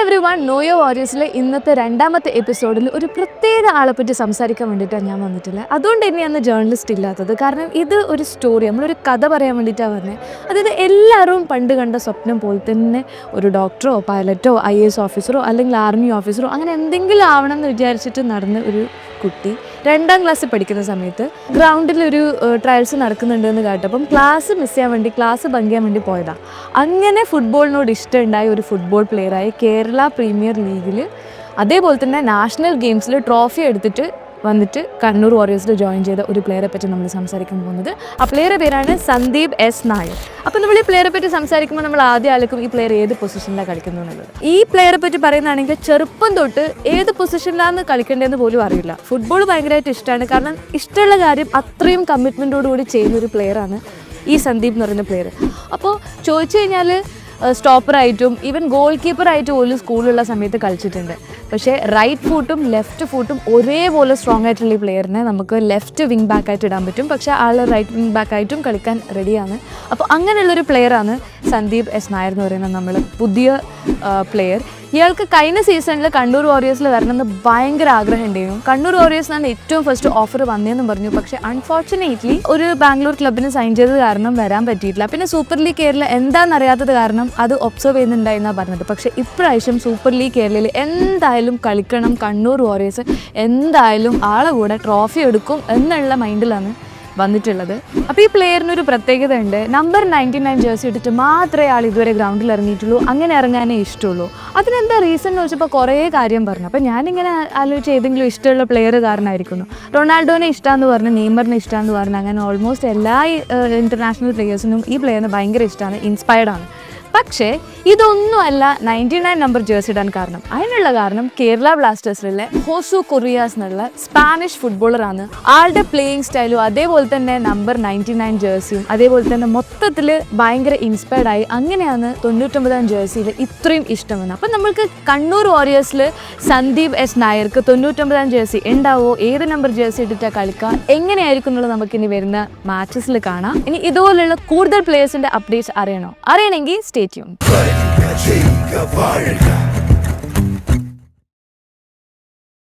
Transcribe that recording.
Every one നോയോ വാരിയേഴ്സിലെ ഇന്നത്തെ രണ്ടാമത്തെ എപ്പിസോഡിൽ ഒരു പ്രത്യേക ആളെ പറ്റി സംസാരിക്കാൻ വേണ്ടിയിട്ടാണ് ഞാൻ വന്നിട്ടുള്ളത്. അതുകൊണ്ട് തന്നെയാണ് ജേർണലിസ്റ്റ് ഇല്ലാത്തത്. കാരണം ഇത് ഒരു സ്റ്റോറി നമ്മളൊരു കഥ പറയാൻ വേണ്ടിയിട്ടാണ് പറഞ്ഞത് അതായത് എല്ലാവരും പണ്ട് കണ്ട സ്വപ്നം പോലെ തന്നെ ഒരു ഡോക്ടറോ പൈലറ്റോ ഐ എസ് ഓഫീസറോ അല്ലെങ്കിൽ ആർമി ഓഫീസറോ അങ്ങനെ എന്തെങ്കിലും ആവണം എന്ന് വിചാരിച്ചിട്ട് നടന്ന ഒരു കുട്ടി രണ്ടാം ക്ലാസ്സിൽ പഠിക്കുന്ന സമയത്ത് ഗ്രൗണ്ടിൽ ഒരു ട്രയൽസ് നടക്കുന്നുണ്ട് എന്ന് കേട്ടപ്പം ക്ലാസ് മിസ് ചെയ്യാൻ വേണ്ടി ക്ലാസ് ബങ്ക് ചെയ്യാൻ വേണ്ടി പോയതാണ് അങ്ങനെ ഫുട്ബോളിനോട് ഇഷ്ടമുണ്ടായ ഒരു ഫുട്ബോൾ പ്ലെയറായി കേരള പ്രീമിയർ ലീഗിൽ അതേപോലെ തന്നെ നാഷണൽ ഗെയിംസിൽ ട്രോഫി എടുത്തിട്ട് വന്നിട്ട് കണ്ണൂർ വാറിയേഴ്സിൽ ജോയിൻ ചെയ്ത ഒരു പ്ലെയറെ പറ്റി നമ്മൾ സംസാരിക്കാൻ പോകുന്നത്. ആ പ്ലെയറുടെ പേരാണ് സന്ദീപ് എസ് നായർ. അപ്പോൾ നമ്മൾ ഈ പ്ലെയറെ പറ്റി സംസാരിക്കുമ്പോൾ നമ്മൾ ആദ്യം ആൾക്കും ഈ പ്ലെയർ ഏത് പൊസിഷനിലാണ് കളിക്കുന്നത് എന്നുള്ളത്. ഈ പ്ലെയറെ പറ്റി പറയുന്നതാണെങ്കിൽ ചെറുപ്പം തൊട്ട് ഏത് പൊസിഷനിലാണ് കളിക്കേണ്ടതെന്ന് പോലും അറിയില്ല. ഫുട്ബോൾ ഭയങ്കരമായിട്ട് ഇഷ്ടമാണ്. കാരണം ഇഷ്ടമുള്ള കാര്യം അത്രയും കമ്മിറ്റ്മെന്റോടുകൂടി ചെയ്യുന്ന ഒരു പ്ലെയറാണ് ഈ സന്ദീപ് എന്ന് പറയുന്ന പ്ലെയർ അപ്പോൾ ചോദിച്ചു കഴിഞ്ഞാൽ സ്റ്റോപ്പറായിട്ടും ഈവൻ ഗോൾ കീപ്പറായിട്ടും പോലും സ്കൂളിലുള്ള സമയത്ത് കളിച്ചിട്ടുണ്ട്. പക്ഷേ റൈറ്റ് ഫൂട്ടും ലെഫ്റ്റ് ഫൂട്ടും ഒരേപോലെ സ്ട്രോങ് ആയിട്ടുള്ള ഈ പ്ലെയറിനെ നമുക്ക് ലെഫ്റ്റ് വിങ് ബാക്കായിട്ട് ഇടാൻ പറ്റും. പക്ഷേ ആൾ റൈറ്റ് വിങ് ബാക്കായിട്ടും കളിക്കാൻ റെഡിയാണ് അപ്പോൾ അങ്ങനെയുള്ളൊരു പ്ലെയറാണ് സന്ദീപ് എസ് നായർ എന്ന് പറയുന്ന നമ്മൾ പുതിയ പ്ലെയർ ഇയാൾക്ക് കഴിഞ്ഞ സീസണിൽ കണ്ണൂർ വാരിയേഴ്സിൽ വരണമെന്ന് ഭയങ്കര ആഗ്രഹം ഉണ്ടായിരുന്നു കണ്ണൂർ വാരിയേഴ്സിനാണ് ഏറ്റവും ഫസ്റ്റ് ഓഫർ വന്നതെന്ന് പറഞ്ഞു. പക്ഷേ അൺഫോർച്ചുനേറ്റ്ലി ഒരു ബാംഗ്ലൂർ ക്ലബിന് സൈൻ ചെയ്തത് കാരണം വരാൻ പറ്റിയിട്ടില്ല. പിന്നെ സൂപ്പർ ലീഗ് കേരള എന്താണെന്നറിയാത്തത് കാരണം അത് ഒബ്സർവ് ചെയ്യുന്നുണ്ടായിരുന്നാണ് പറഞ്ഞത്. പക്ഷേ ഇപ്രാവശ്യം സൂപ്പർ ലീഗ് കേരളയിൽ എന്തായാലും കളിക്കണം കണ്ണൂർ വാരിയേഴ്സ് എന്തായാലും ആളെ കൂടെ ട്രോഫി എടുക്കും എന്നുള്ള മൈൻഡിലാണ് വന്നിട്ടുള്ളത്. അപ്പോൾ ഈ പ്ലെയറിന് ഒരു പ്രത്യേകത ഉണ്ട് നമ്പർ നയന്റി നയൻ ജേഴ്സി ഇട്ടിട്ട് മാത്രമേ ആൾ ഇതുവരെ ഗ്രൗണ്ടിൽ ഇറങ്ങിയിട്ടുള്ളൂ. അങ്ങനെ ഇറങ്ങാനേ ഇഷ്ടമുള്ളൂ. അതിനെന്താ റീസൺ എന്ന് വെച്ചപ്പോൾ കുറേ കാര്യം പറഞ്ഞു. അപ്പോൾ ഞാനിങ്ങനെ ആലോചിച്ച് ഏതെങ്കിലും ഇഷ്ടമുള്ള പ്ലെയർ കാരണമായിരിക്കുന്നു റൊണാൾഡോനെ ഇഷ്ടമെന്ന് പറഞ്ഞു നെയ്മറിനെ ഇഷ്ടമെന്ന് പറഞ്ഞു അങ്ങനെ ഓൾമോസ്റ്റ് എല്ലാ ഇന്റർനാഷണൽ പ്ലെയേഴ്സിനും ഈ പ്ലെയറിന് ഭയങ്കര ഇഷ്ടമാണ് ഇൻസ്പയർഡാണ് പക്ഷേ ഇതൊന്നുമല്ല നയന്റി നയൻ നമ്പർ ജേഴ്സി ഇടാൻ കാരണം. അതിനുള്ള കാരണം കേരള ബ്ലാസ്റ്റേഴ്സിലെ ഹോസു കൊറിയാസ് എന്നുള്ള സ്പാനിഷ് ഫുട്ബോളറാണ്. ആളുടെ പ്ലേയിങ് സ്റ്റൈലും അതേപോലെ തന്നെ നമ്പർ നയന്റി നയൻ ജേഴ്സിയും അതേപോലെ തന്നെ മൊത്തത്തിൽ ഭയങ്കര ഇൻസ്പയർഡ് ആയി. അങ്ങനെയാണ് തൊണ്ണൂറ്റൊമ്പതാം ജേഴ്സിയിൽ ഇത്രയും ഇഷ്ടം വന്നത് അപ്പം നമ്മൾക്ക് കണ്ണൂർ വാരിയേഴ്സിൽ സന്ദീപ് എസ് നായർക്ക് തൊണ്ണൂറ്റൊമ്പതാം ജേഴ്സി ഉണ്ടാവോ? ഏത് നമ്പർ ജേഴ്സി ഇട്ടിട്ടാണ് കളിക്കുക എങ്ങനെയായിരിക്കും എന്നുള്ളത് നമുക്കിനി വരുന്ന മാച്ചസിൽ കാണാം. ഇനി ഇതുപോലുള്ള കൂടുതൽ പ്ലേയേഴ്സിന്റെ അപ്ഡേറ്റ്സ് അറിയണോ? അറിയണമെങ്കിൽ സ്റ്റേ stay tuned.